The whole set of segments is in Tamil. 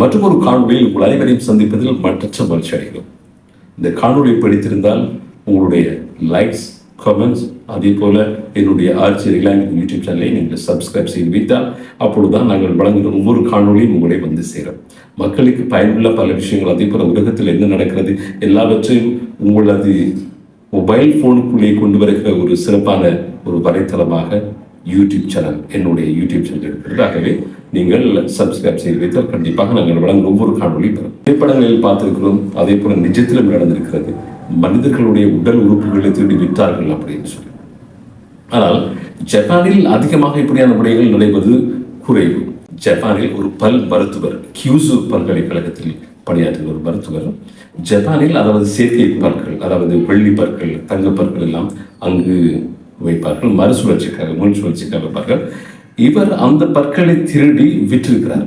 மற்றொரு காணொலியில் உங்கள் அனைவரையும் சந்திப்பதில் மற்றற்ற மகிழ்ச்சி அடைகிறோம். இந்த காணொலியை பிடித்திருந்தால் உங்களுடைய லைக்ஸ் கமெண்ட்ஸ் அதே போல என்னுடைய ஆர்ச்சி ரிலாங் யூடியூப் சேனலை நீங்கள் சப்ஸ்கிரைப் செய்து வைத்தால் அப்பொழுதுதான் நாங்கள் வழங்குகிற ஒவ்வொரு காணொலியும் உங்களை வந்து சேரும். மக்களுக்கு பயனுள்ள பல விஷயங்கள் அதே போல உலகத்தில் என்ன நடக்கிறது எல்லாவற்றையும் உங்களது மொபைல் ஃபோனுக்குள்ளே கொண்டு வருகிற ஒரு சிறப்பான ஒரு வலைத்தளமாக யூடியூப் சேனல் என்னுடைய யூடியூப் சேனல் இருக்கிறதாகவே நீங்கள் சப்ஸ்கிரைப் செய்து வைத்தால் கண்டிப்பாக நாங்கள் வழங்கும் ஒவ்வொரு காணொலி பெறும் திரைப்படங்களில் பார்த்திருக்கிறோம் அதே போல நிஜத்திலும் நடந்திருக்கிறது. மனிதர்களுடைய உடல் உறுப்புகளை திருடி விற்றார்கள் அப்படின்னு சொல்லி. ஆனால் ஜப்பானில் அதிகமாக இப்படியான விடயங்கள் நடைபெறுவது குறைவு. ஜப்பானில் ஒரு பல் மருத்துவர் கியூசு பல்கலைக்கழகத்தில் பணியாற்றிய ஒரு மருத்துவர் ஜப்பானில் அதாவது செயற்கை பற்கள் அதாவது வெள்ளி பற்கள் தங்க பற்கள் எல்லாம் அங்கு வைப்பார்கள் மறுசுழற்சிக்காக முன் சுழற்சிக்காக வைப்பார்கள். இவர் அந்த பற்களை திருடி விற்றிருக்கிறார்.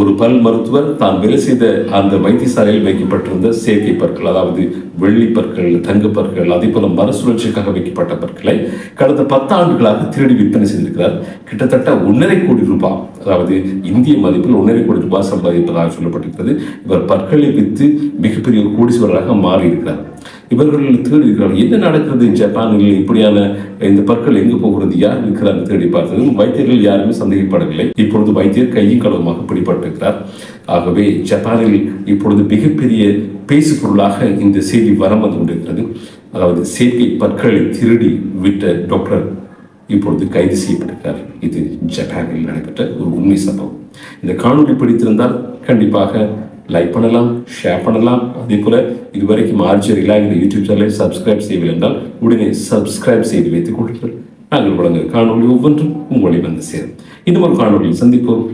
ஒரு பல் மருத்துவர் தான் வேலை செய்த அந்த வைத்தியசாலையில் வைக்கப்பட்டிருந்த செயற்கை பற்கள் அதாவது வெள்ளி பற்கள் தங்க பற்கள் அதே போல மறுசுழற்சிக்காக வைக்கப்பட்ட பற்களை கடந்த பத்தாண்டுகளாக திருடி விற்பனை செய்திருக்கிறார். கிட்டத்தட்ட ஒன்றரை கோடி ரூபாய் அதாவது இந்திய மதிப்பில் ஒன்றரை கோடி ரூபாய் சம்பாதிப்பதாக சொல்லப்பட்டிருக்கிறது. இவர் பற்களை விற்று மிகப்பெரிய ஒரு கோடீஸ்வரராக மாறியிருக்கிறார். இவர்கள் தேடி இருக்கிறார்கள். என்ன நடக்கிறது ஜப்பானில்? இப்படியான இந்த பற்கள் எங்கு போகிறது? யார் இருக்கிறார் தேடி பார்த்தது வைத்தியர்கள் யாருமே சந்தேகப்படவில்லை. இப்பொழுது வைத்தியர் கையும் களவுமாக பிடிபட்டிருக்கிறார். ஆகவே ஜப்பானில் இப்பொழுது மிகப்பெரிய பேசு பொருளாக இந்த செய்தி வரம் வந்து கொண்டிருக்கிறது. அதாவது செயற்கை பற்களை திருடி விட்ட டாக்டர் இப்பொழுது கைது செய்யப்பட்டிருக்கிறார். இது ஜப்பானில் நடைபெற்ற ஒரு உண்மை சம்பவம். இந்த காணொலி பிடித்திருந்தால் கண்டிப்பாக லைக் பண்ணலாம் ஷேர் பண்ணலாம். அதே போல் இதுவரைக்கும் ஆர்ஜி ரிலாங்கிற யூடியூப் சேனலை சப்ஸ்கிரைப் செய்யவில்லை என்றால் உடனே சப்ஸ்கிரைப் செய்து வைத்துக் கொள்ளுங்கள். நாங்கள் வழங்குகிற காணொலி ஒவ்வொன்றும் உங்களை வந்து சேரும். இன்னும் ஒரு காணொலியில் சந்திப்போம்.